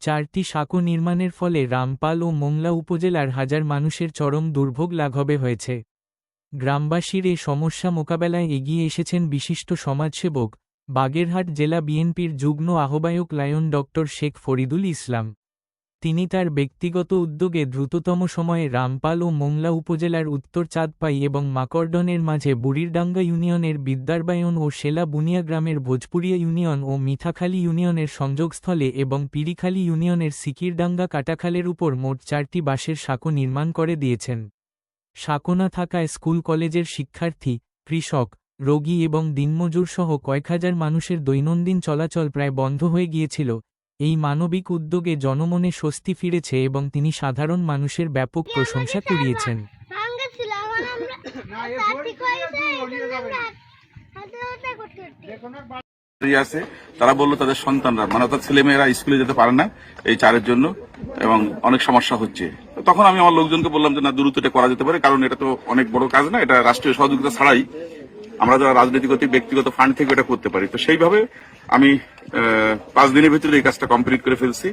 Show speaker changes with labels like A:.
A: চারটি সাঁকো নির্মাণের ফলে রামপাল ও মোংলা উপজেলার হাজার মানুষের চরম দুর্ভোগ লাঘবে হয়েছে। গ্রামবাসীর এ সমস্যা মোকাবেলায় এগিয়ে এসেছেন বিশিষ্ট সমাজসেবক, বাগেরহাট জেলা বিএনপির যুগ্ম আহ্বায়ক লায়ন ডক্টর শেখ ফরিদুল ইসলাম। তিনি তার ব্যক্তিগত উদ্যোগে দ্রুততম সময়ে রামপাল ও মোংলা উপজেলার উত্তর চাঁদপাই এবং মাকর্ডনের মাঝে বুড়িরডাঙ্গা ইউনিয়নের বিদ্যারবায়ন ও সেলা বুনিয়া গ্রামের ভোজপুরিয়া ইউনিয়ন ও মিঠাখালী ইউনিয়নের সংযোগস্থলে এবং পিরিখালী ইউনিয়নের সিকিরডাঙ্গা কাটাখালের উপর মোট চারটি বাঁশের সাঁকো নির্মাণ করে দিয়েছেন। সাঁকো না থাকায় স্কুল কলেজের শিক্ষার্থী, কৃষক, রোগী এবং দিনমজুরসহ কয়েক হাজার মানুষের দৈনন্দিন চলাচল প্রায় বন্ধ হয়ে গিয়েছিল এই মানবিক উদ্যোগে জনমনে স্বস্তি ফিরেছে এবং তিনি সাধারণ মানুষের ব্যাপক প্রশংসা কুড়িয়েছেন।
B: তার
C: স্ত্রী আছে তারা বলল তাদের সন্তানরা মানে অর্থাৎ ছেলেমেয়েরা স্কুলে যেতে পারে না এই চারের জন্য এবং অনেক সমস্যা হচ্ছে। তো তখন আমি আমার লোকজনকে বললাম যে না দ্রুত এটা করা যেতে পারে কারণ এটা তো অনেক বড় কাজ না এটা রাষ্ট্রীয় সহযোগিতা ছাড়াই আমরা যারা রাজনৈতিক ব্যক্তিগত ফান্ড থেকে এটা করতে পারি। তো সেইভাবে আমি পাঁচ দিনের ভিতরে এই কাজটা কমপ্লিট করে ফেলছি।